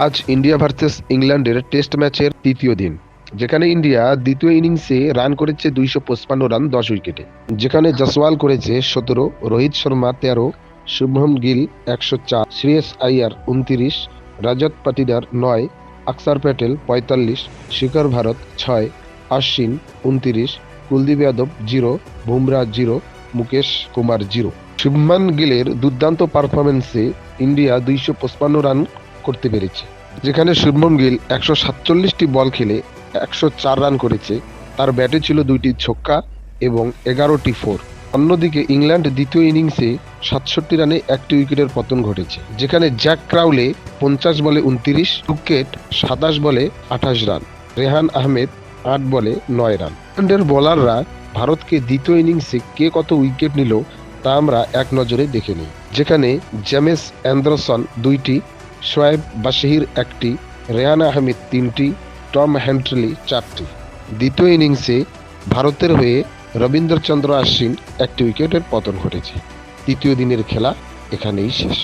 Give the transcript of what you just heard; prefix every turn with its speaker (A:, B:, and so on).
A: আজ India versus ইংল্যান্ডের test ম্যাচের তৃতীয় দিন, যেখানে ইন্ডিয়া দ্বিতীয় ইনিংসে রান করেছে দুইশো পঁচপান্ন রান, দশ উইকেটে। যেখানে জসওয়াল করেছে সতেরো, রোহিত শর্মা তেরো, শুভম গিল একশো চার, শ্রেয়স আইয়ার উনতিরিশ রাজত পাটিদার নয়, আকসার প্যাটেল পঁয়তাল্লিশ, শিখর ভারত ছয়, আশ্বিন উনতিরিশ, Kuldeep Yadav zero, Bumrah zero, Mukesh Kumar zero. Shubman গিলের দুর্দান্ত পারফরমেন্সে ইন্ডিয়া দুইশো পঁচপান্ন রান করতে পেরেছে। যেখানে শুভমন গিল একশো সাতচল্লিশটি বল খেলে একশো চার রান করেছে। তার ব্যাটে ছিল দুইটি ছক্কা এবং এগারোটি ফোর। অন্যদিকে ইংল্যান্ড দ্বিতীয় ইনিংসে সাতষট্টি রানে একটি উইকেটের পতন ঘটেছে। যেখানে জ্যাক ক্রাউলে পঞ্চাশ বলে উনত্রিশ উইকেট সাতাশ বলে আঠাশ রান, রেহান আহমেদ আট বলে নয় রান। ইংল্যান্ডের বোলাররা ভারতকে দ্বিতীয় ইনিংসে কে কত উইকেট নিল তা আমরা এক নজরে দেখে নিই। যেখানে জেমেস অ্যান্ডারসন দুইটি শোয়েব বাশির একটি, রেহান আহমেদ তিনটি, টম হ্যান্ট্রলি চারটি। দ্বিতীয় ইনিংসে ভারতের হয়ে রবীন্দ্রচন্দ্র আশ্বিন একটি উইকেটের পতন ঘটেছে। তৃতীয় দিনের খেলা এখানেই শেষ।